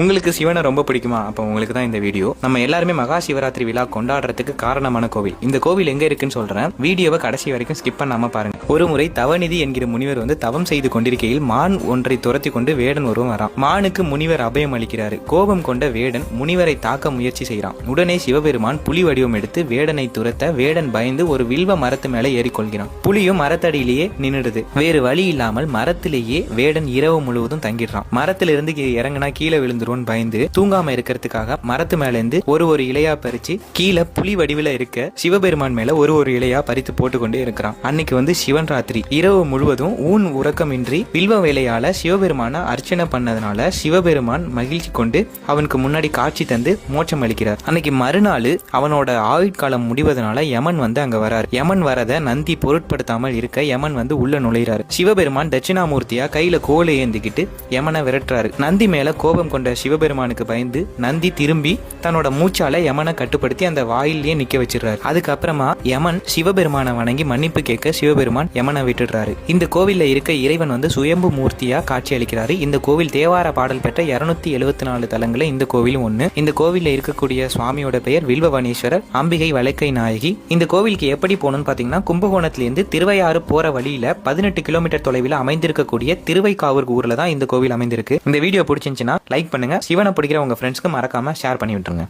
உங்களுக்கு சிவனை ரொம்ப பிடிக்குமா? அப்போ உங்களுக்கு தான் இந்த வீடியோ. நம்ம எல்லாருமே மகா சிவராத்திரி விழா கொண்டாடுறதுக்கு காரணமான கோவில். இந்த கோவில் எங்க இருக்குன்னு சொல்றேன். வீடியோவை கடைசி வரைக்கும் ஸ்கிப் பண்ணாம பாருங்க. ஒரு முறை தவநிதி என்கிற முனிவர் வந்து தவம் செய்து கொண்டிருக்கையில் மான் ஒன்றை துரத்தி கொண்டு வேடன் ஒருவன் வரான். மானுக்கு முனிவர் அபயம் அளிக்கிறாரு. கோபம் கொண்ட வேடன் முனிவரை தாக்க முயற்சி செய்கிறான். உடனே சிவபெருமான் புலி வடிவம் எடுத்து வேடனை துரத்த வேடன் பயந்து ஒரு வில்வ மரத்து மேலே ஏறிக்கொள்கிறான். புலியும் மரத்தடியிலேயே நின்னுடுது வேறு வழி இல்லாமல் மரத்திலேயே வேடன் இரவு முழுவதும் தங்கிடுறான். மரத்திலிருந்து இறங்கினா கீழே விழுந்து விழுந்துருவோன்னு பயந்து தூங்காம இருக்கிறதுக்காக மரத்து மேல இருந்து ஒரு ஒரு இலையா பறிச்சு கீழே புலி வடிவில இருக்க சிவபெருமான் மேல ஒரு ஒரு இலையா பறித்து போட்டுக்கொண்டே இருக்கிறான். அன்னைக்கு வந்து சிவன் ராத்திரி. இரவு முழுவதும் ஊன் உறக்கமின்றி வில்வ வேலையால சிவபெருமான அர்ச்சனை பண்ணதுனால சிவபெருமான் மகிழ்ச்சி கொண்டு அவனுக்கு முன்னாடி காட்சி தந்து மோட்சம் அளிக்கிறார். அன்னைக்கு மறுநாள் அவனோட ஆயுட்காலம் முடிவதனால யமன் வந்து அங்க வரார். யமன் வரத நந்தி பொருட்படுத்தாமல் இருக்க யமன் வந்து உள்ள நுழைகிறாரு சிவபெருமான் தட்சிணாமூர்த்தியா கையில கோலை ஏந்திக்கிட்டு யமனை விரட்டுறாரு. நந்தி மேல கோபம் கொண்ட சிவபெருமானுக்கு பயந்து நந்தி திரும்பி தன்னோட மூச்சால யமனை கட்டுப்படுத்தி அந்த வாயிலேயே நிக்க வச்சிடுறாரு. அதுக்கப்புறமா யமன் சிவபெருமானை வணங்கி மன்னிப்பு கேட்க சிவபெருமான் யமனை விட்டுடுறாரு. இந்த கோவில்ல இருக்க இறைவன் வந்து சுயம்பு மூர்த்தியா காட்சி அளிக்கிறாரு. இந்த கோவில் தேவார பாடல் பெற்ற இருநூத்தி எழுபத்தி நாலு தலங்களை இந்த கோவிலும் ஒண்ணு. இந்த கோவில்ல இருக்கக்கூடிய சுவாமியோட பெயர் வில்வவனேஸ்வரர் அம்பிகை வழக்கை நாயகி. இந்த கோவிலுக்கு எப்படி போகணும்னு பாத்தீங்கன்னா கும்பகோணத்திலிருந்து திருவையாறு போற வழியில பதினெட்டு கிலோமீட்டர் தொலைவில் அமைந்திருக்கக்கூடிய திருவைக்காவூர் ஊர்ல தான் இந்த கோவில் அமைந்திருக்கு. இந்த வீடியோ பிடிச்சிருந்துச்சுன்னா லைக் பண்ணுங்க. சிவனை பிடிக்கிற உங்க ஃப்ரெண்ட்ஸ்க்கு மறக்காம ஷேர் பண்ணி விட்டுருங்க.